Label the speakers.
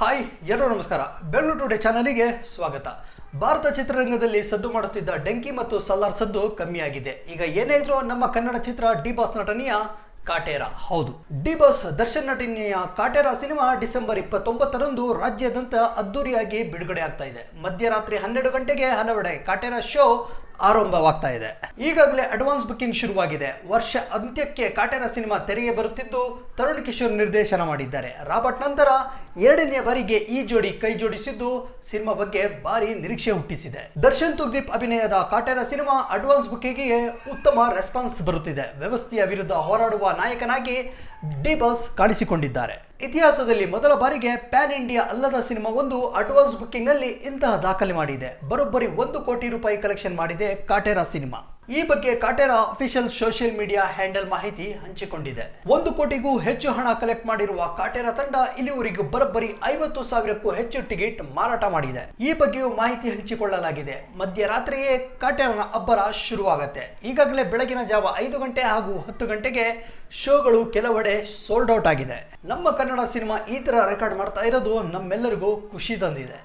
Speaker 1: Hi, ಎಲ್ಲರೂ ನಮಸ್ಕಾರ. Bengaluru today ಚಾನಲಿಗೆ ಸ್ವಾಗತ. ಭಾರತ ಚಿತ್ರರಂಗದಲ್ಲಿ ಸದ್ದು ಮಾಡುತ್ತಿದ್ದ ಡೆಂಕಿ ಮತ್ತು ಸಲ್ಲಾರ್ ಸದ್ದು ಕಮ್ಮಿಯಾಗಿದೆ. ಈಗ ಏನೇ ಇದ್ರೂ ನಮ್ಮ ಕನ್ನಡ ಚಿತ್ರ ಡಿ ಬಾಸ್ ನಟನೆಯ ಕಾಟೇರ. ಹೌದು. ಡಿ ಬಾಸ್ ದರ್ಶನ್ ನಟನೆಯ ಕಾಟೇರ ಸಿನಿಮಾ ಡಿಸೆಂಬರ್ ಇಪ್ಪತ್ತೊಂಬತ್ತರಂದು ರಾಜ್ಯಾದ್ಯಂತ ಅದ್ದೂರಿಯಾಗಿ ಬಿಡುಗಡೆ ಆಗ್ತಾ ಇದೆ. ಮಧ್ಯರಾತ್ರಿ ಹನ್ನೆರಡು ಗಂಟೆಗೆ ಹಲವೆಡೆ ಕಾಟೇರ ಶೋ ಆರಂಭವಾಗ್ತಾ ಇದೆ. ಈಗಾಗಲೇ ಅಡ್ವಾನ್ಸ್ ಬುಕಿಂಗ್ ಶುರುವಾಗಿದೆ. ವರ್ಷ ಅಂತ್ಯಕ್ಕೆ ಕಾಟೇರ ಸಿನಿಮಾ ತೆರೆಗೆ ಬರುತ್ತಿದ್ದು ತರುಣ್ ಕಿಶೋರ್ ನಿರ್ದೇಶನ ಮಾಡಿದ್ದಾರೆ. ರಾಬರ್ಟ್ ನಂತರ ಎರಡನೇ ಬಾರಿಗೆ ಈ ಜೋಡಿ ಕೈ ಜೋಡಿಸಿದ್ದು ಸಿನಿಮಾ ಬಗ್ಗೆ ಭಾರಿ ನಿರೀಕ್ಷೆ ಹುಟ್ಟಿಸಿದೆ. ದರ್ಶನ್ ತುಗ್ದೀಪ್ ಅಭಿನಯದ ಕಾಟೇರ ಸಿನಿಮಾ ಅಡ್ವಾನ್ಸ್ ಬುಕಿಂಗ್ಗೆ ಉತ್ತಮ ರೆಸ್ಪಾನ್ಸ್ ಬರುತ್ತಿದೆ. ವ್ಯವಸ್ಥೆಯ ವಿರುದ್ಧ ಹೋರಾಡುವ ನಾಯಕನಾಗಿ ಡಿ ಬಾಸ್ ಕಾಣಿಸಿಕೊಂಡಿದ್ದಾರೆ. ಇತಿಹಾಸದಲ್ಲಿ ಮೊದಲ ಬಾರಿಗೆ ಪ್ಯಾನ್ ಇಂಡಿಯಾ ಅಲ್ಲದ ಸಿನಿಮಾ ಒಂದು ಅಡ್ವಾನ್ಸ್ ಬುಕಿಂಗ್ನಲ್ಲಿ ಇಂತಹ ದಾಖಲೆ ಮಾಡಿದೆ. ಬರೋಬ್ಬರಿ ಒಂದು ಕೋಟಿ ರೂಪಾಯಿ ಕಲೆಕ್ಷನ್ ಮಾಡಿದೆ ಕಾಟೇರ ಸಿನಿಮಾ. ಈ ಬಗ್ಗೆ Kaatera official social media handle ಮಾಹಿತಿ ಹಂಚಿಕೊಂಡಿದೆ. ಒಂದು ಕೋಟಿಗೂ ಹೆಚ್ಚು ಹಣ ಕಲೆಕ್ಟ್ ಮಾಡಿರುವ ಕಾಟೇರ ತಂಡ ಇಲ್ಲಿವರೆಗೂ ಬರೋಬ್ಬರಿ ಐವತ್ತು ಸಾವಿರಕ್ಕೂ ಹೆಚ್ಚು ಟಿಕೆಟ್ ಮಾರಾಟ ಮಾಡಿದೆ. ಈ ಬಗ್ಗೆಯೂ ಮಾಹಿತಿ ಹಂಚಿಕೊಳ್ಳಲಾಗಿದೆ. ಮಧ್ಯರಾತ್ರಿಯೇ ಕಾಟೇರನ ಅಬ್ಬರ ಶುರುವಾಗತ್ತೆ. ಈಗಾಗಲೇ ಬೆಳಗಿನ ಜಾವ ಐದು ಗಂಟೆ ಹಾಗೂ ಹತ್ತು ಗಂಟೆಗೆ ಶೋಗಳು ಕೆಲವೆಡೆ ಸೋಲ್ಡ್ ಔಟ್ ಆಗಿದೆ. ನಮ್ಮ ಕನ್ನಡ ಸಿನಿಮಾ ಈ ತರ ರೆಕಾರ್ಡ್ ಮಾಡ್ತಾ ಇರೋದು ನಮ್ಮೆಲ್ಲರಿಗೂ ಖುಷಿ ತಂದಿದೆ.